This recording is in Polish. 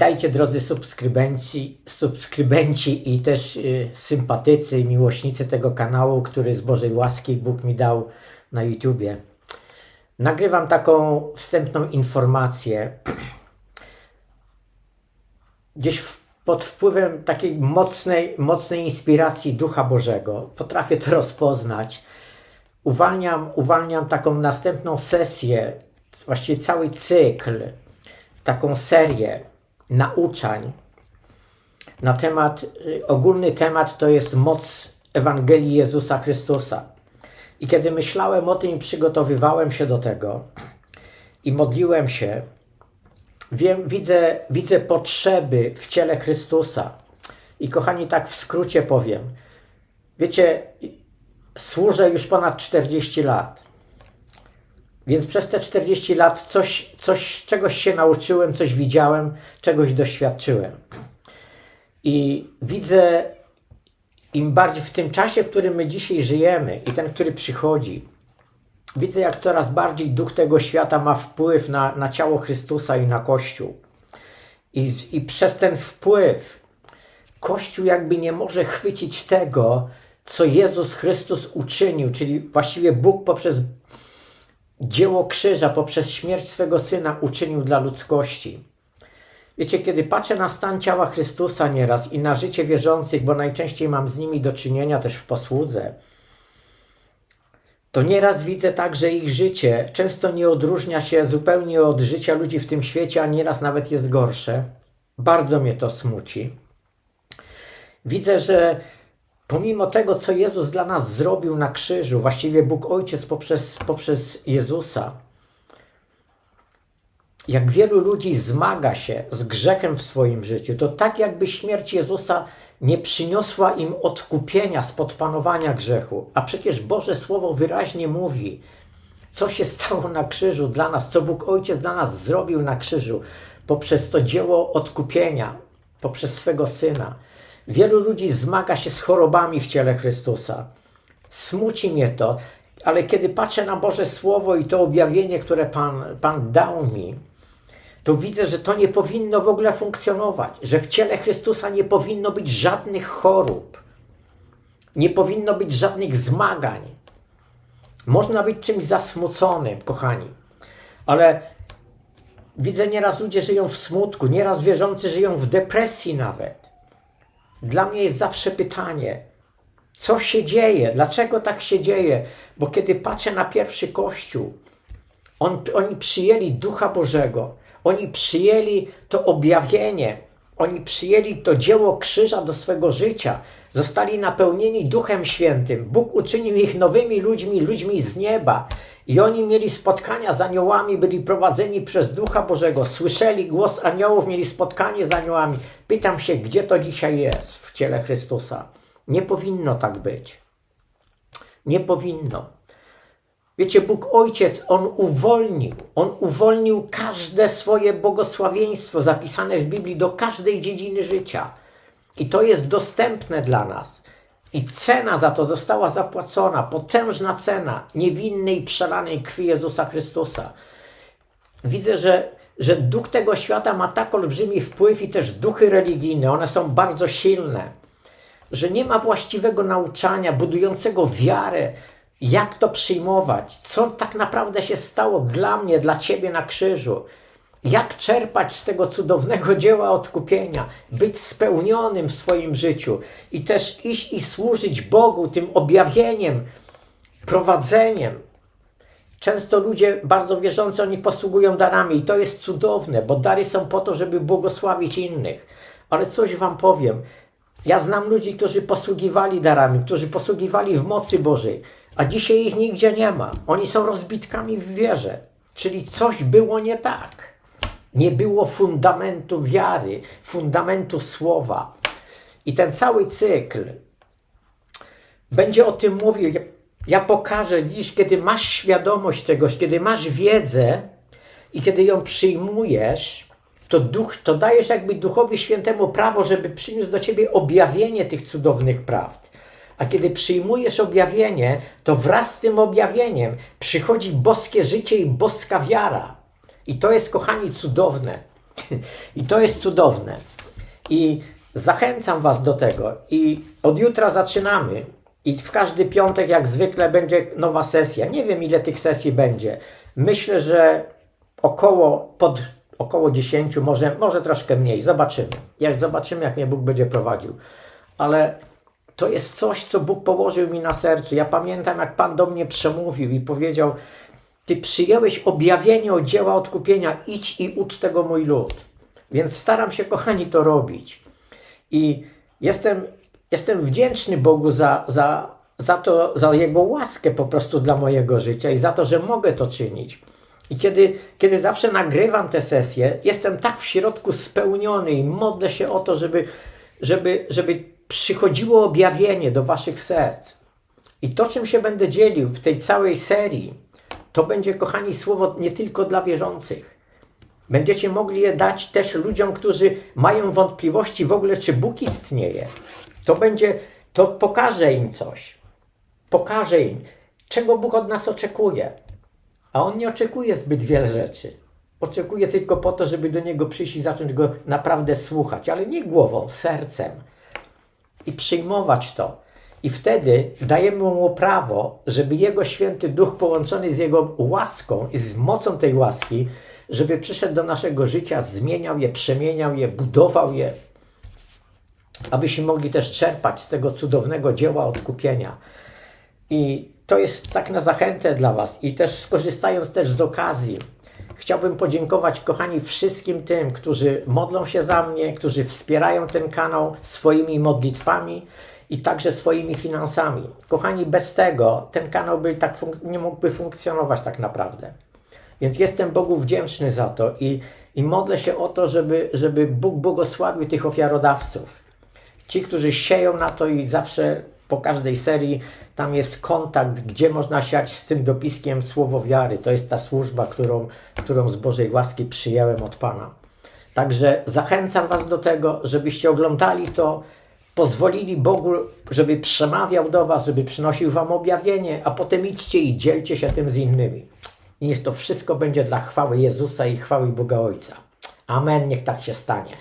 Witajcie drodzy subskrybenci, subskrybenci i też y, sympatycy i miłośnicy tego kanału, który z Bożej łaski Bóg mi dał na YouTubie. Nagrywam taką wstępną informację. Gdzieś w, pod wpływem takiej mocnej, mocnej inspiracji Ducha Bożego potrafię to rozpoznać. Uwalniam, uwalniam taką następną sesję, właściwie cały cykl, taką serię nauczań na temat, y, ogólny temat to jest moc Ewangelii Jezusa Chrystusa. I kiedy myślałem o tym i przygotowywałem się do tego i modliłem się, wiem, widzę, widzę potrzeby w ciele Chrystusa. I kochani, tak w skrócie powiem. Wiecie, służę już ponad 40 lat. Więc przez te 40 lat coś, coś, czegoś się nauczyłem, coś widziałem, czegoś doświadczyłem. I widzę, im bardziej w tym czasie, w którym my dzisiaj żyjemy i ten, który przychodzi, widzę, jak coraz bardziej duch tego świata ma wpływ na, na ciało Chrystusa i na Kościół. I, I przez ten wpływ Kościół jakby nie może chwycić tego, co Jezus Chrystus uczynił, czyli właściwie Bóg poprzez dzieło krzyża poprzez śmierć swego syna uczynił dla ludzkości. Wiecie, kiedy patrzę na stan ciała Chrystusa nieraz i na życie wierzących, bo najczęściej mam z nimi do czynienia też w posłudze, to nieraz widzę tak, że ich życie często nie odróżnia się zupełnie od życia ludzi w tym świecie, a nieraz nawet jest gorsze. Bardzo mnie to smuci. Widzę, że Pomimo tego, co Jezus dla nas zrobił na krzyżu, właściwie Bóg Ojciec poprzez, poprzez Jezusa, jak wielu ludzi zmaga się z grzechem w swoim życiu, to tak jakby śmierć Jezusa nie przyniosła im odkupienia spod panowania grzechu. A przecież Boże Słowo wyraźnie mówi, co się stało na krzyżu dla nas, co Bóg Ojciec dla nas zrobił na krzyżu poprzez to dzieło odkupienia, poprzez swego Syna. Wielu ludzi zmaga się z chorobami w ciele Chrystusa. Smuci mnie to, ale kiedy patrzę na Boże Słowo i to objawienie, które Pan, Pan dał mi, to widzę, że to nie powinno w ogóle funkcjonować, że w ciele Chrystusa nie powinno być żadnych chorób, nie powinno być żadnych zmagań. Można być czymś zasmuconym, kochani, ale widzę nieraz ludzie żyją w smutku, nieraz wierzący żyją w depresji nawet. Dla mnie jest zawsze pytanie, co się dzieje, dlaczego tak się dzieje? Bo kiedy patrzę na pierwszy Kościół, on, oni przyjęli Ducha Bożego, oni przyjęli to objawienie, oni przyjęli to dzieło krzyża do swego życia, zostali napełnieni Duchem Świętym. Bóg uczynił ich nowymi ludźmi, ludźmi z nieba. I oni mieli spotkania z aniołami, byli prowadzeni przez Ducha Bożego, słyszeli głos aniołów, mieli spotkanie z aniołami. Pytam się, gdzie to dzisiaj jest w ciele Chrystusa? Nie powinno tak być. Nie powinno. Wiecie, Bóg Ojciec, On uwolnił, On uwolnił każde swoje błogosławieństwo zapisane w Biblii do każdej dziedziny życia. I to jest dostępne dla nas. I cena za to została zapłacona, potężna cena niewinnej, przelanej krwi Jezusa Chrystusa. Widzę, że, że duch tego świata ma tak olbrzymi wpływ i też duchy religijne, one są bardzo silne, że nie ma właściwego nauczania budującego wiarę, jak to przyjmować, co tak naprawdę się stało dla mnie, dla Ciebie na krzyżu. Jak czerpać z tego cudownego dzieła odkupienia, być spełnionym w swoim życiu i też iść i służyć Bogu tym objawieniem, prowadzeniem. Często ludzie bardzo wierzący, oni posługują darami i to jest cudowne, bo dary są po to, żeby błogosławić innych. Ale coś Wam powiem. Ja znam ludzi, którzy posługiwali darami, którzy posługiwali w mocy Bożej, a dzisiaj ich nigdzie nie ma. Oni są rozbitkami w wierze, czyli coś było nie tak. Nie było fundamentu wiary, fundamentu słowa. I ten cały cykl będzie o tym mówił. Ja pokażę, widzisz, kiedy masz świadomość czegoś, kiedy masz wiedzę i kiedy ją przyjmujesz, to, duch, to dajesz jakby Duchowi Świętemu prawo, żeby przyniósł do ciebie objawienie tych cudownych prawd. A kiedy przyjmujesz objawienie, to wraz z tym objawieniem przychodzi boskie życie i boska wiara. I to jest, kochani, cudowne. I to jest cudowne. I zachęcam Was do tego. I od jutra zaczynamy. I w każdy piątek, jak zwykle, będzie nowa sesja. Nie wiem, ile tych sesji będzie. Myślę, że około, pod, około 10, może, może troszkę mniej. Zobaczymy. Jak zobaczymy, jak mnie Bóg będzie prowadził. Ale to jest coś, co Bóg położył mi na sercu. Ja pamiętam, jak Pan do mnie przemówił i powiedział: Ty przyjęłeś objawienie o dzieła odkupienia, idź i ucz tego mój lud. Więc staram się, kochani, to robić. I jestem, jestem wdzięczny Bogu za, za, za to, za Jego łaskę po prostu dla mojego życia i za to, że mogę to czynić. I kiedy, kiedy zawsze nagrywam te sesje, jestem tak w środku spełniony i modlę się o to, żeby, żeby, żeby przychodziło objawienie do Waszych serc. I to, czym się będę dzielił w tej całej serii, to będzie, kochani, słowo nie tylko dla wierzących. Będziecie mogli je dać też ludziom, którzy mają wątpliwości w ogóle, czy Bóg istnieje. To będzie, to pokaże im coś. Pokaże im, czego Bóg od nas oczekuje. A On nie oczekuje zbyt wiele rzeczy. Oczekuje tylko po to, żeby do Niego przyjść i zacząć Go naprawdę słuchać, ale nie głową, sercem. I przyjmować to. I wtedy dajemy mu prawo, żeby Jego święty duch połączony z Jego łaską i z mocą tej łaski, żeby przyszedł do naszego życia, zmieniał je, przemieniał je, budował je, abyśmy mogli też czerpać z tego cudownego dzieła odkupienia. I to jest tak na zachętę dla Was. I też skorzystając też z okazji, chciałbym podziękować, kochani, wszystkim tym, którzy modlą się za mnie, którzy wspierają ten kanał swoimi modlitwami i także swoimi finansami. Kochani, bez tego ten kanał by tak nie mógłby funkcjonować tak naprawdę. Więc jestem Bogu wdzięczny za to i, i modlę się o to, żeby, żeby Bóg błogosławił tych ofiarodawców. Ci, którzy sieją na to i zawsze po każdej serii tam jest kontakt, gdzie można siać z tym dopiskiem słowo wiary. To jest ta służba, którą, którą z Bożej łaski przyjąłem od Pana. Także zachęcam Was do tego, żebyście oglądali to, pozwolili Bogu, żeby przemawiał do Was, żeby przynosił Wam objawienie, a potem idźcie i dzielcie się tym z innymi. I niech to wszystko będzie dla chwały Jezusa i chwały Boga Ojca. Amen, niech tak się stanie.